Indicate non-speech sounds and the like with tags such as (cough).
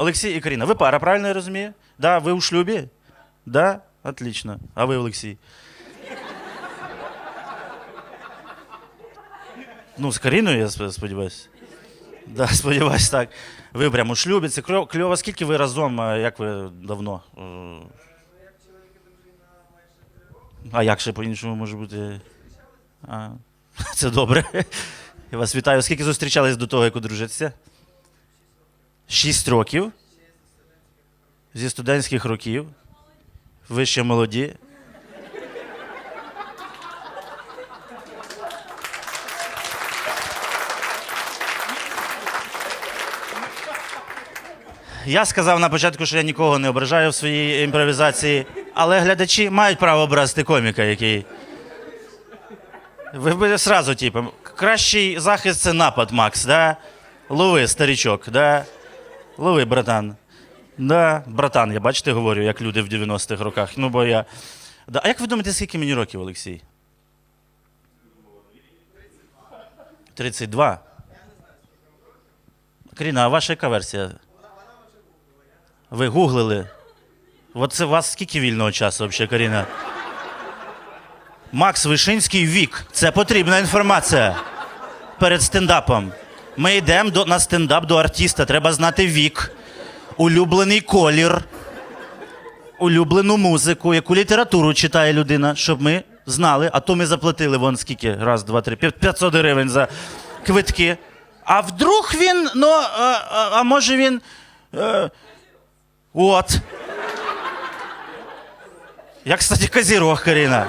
Олексій і Каріна, ви пара, правильно я розумію? Да, ви у шлюбі? Да? Отлично. А ви, Олексій? Ну, з Каріною, я сподіваюся. Да, (laughs) сподіваюсь, так. Ви прямо у шлюбі, це кльово. Скільки ви разом, як ви давно? Е, А як ще по-іншому може бути? А, (laughs) це добре. (laughs) Я вас вітаю. Скільки зустрічались до того, як одружитися? Шість років. Зі студентських років. Ви ще молоді. Я сказав на початку, що я нікого не ображаю в своїй імпровізації, але глядачі мають право образити коміка, який. Ви б сразу, типу, кращий захист це напад, Макс, да? Лови, старічок, да? Лови, братан. Да, братан, я бачите, говорю, як люди в 90-х роках. Ну, бо я. Да. А як ви думаєте, скільки мені років, Олексій? 32. Каріна, а ваша яка версія? Ви гуглили? От це у вас скільки вільного часу взагалі, Каріна? Макс Вишинський вік. Це потрібна інформація перед стендапом. Ми йдемо до, на стендап до артиста. Треба знати вік, улюблений колір, улюблену музику, яку літературу читає людина, щоб ми знали. А то ми заплатили вон скільки? Раз, два, три, п'ят- 500 гривень за квитки. А вдруг він, ну, а, а, а може він. Е, от. Я, кстати, Козірог, Каріна.